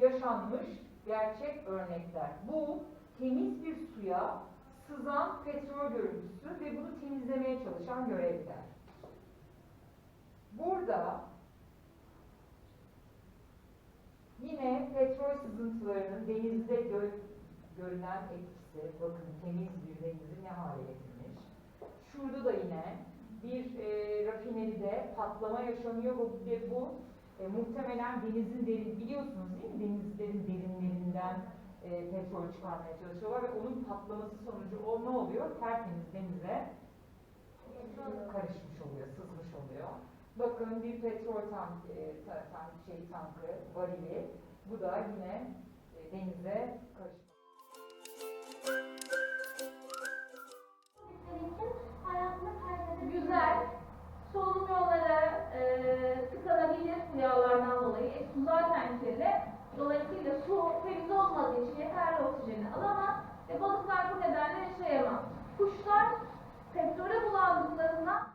yaşanmış gerçek örnekler. Bu temiz bir suya sızan petrol görüntüsü ve bunu temizlemeye çalışan görevliler. Burada yine petrol sızıntılarının denizde gö- görünen etkisi, bakın temiz bir denizi ne hale getirmiş. Şurada da yine bir e, rafineride patlama yaşanıyor ve bu e, muhtemelen denizin derin, biliyorsunuz değil mi? Denizlerin derinlerinden e, petrol çıkarmaya çalışıyorlar ve onun patlaması sonucu o ne oluyor? Tertemiz denize karışmış oluyor, sızmış oluyor. Bakın bir petrol tank, e, ta- tank şey tankı, varili. Bu da yine e, denize rüyalardan dolayı su zaten kirli. Dolayısıyla su temiz olmadığı için yeterli oksijeni alamaz ve balıklar bu nedenle yaşayamaz. Kuşlar sektöre bulandıklarında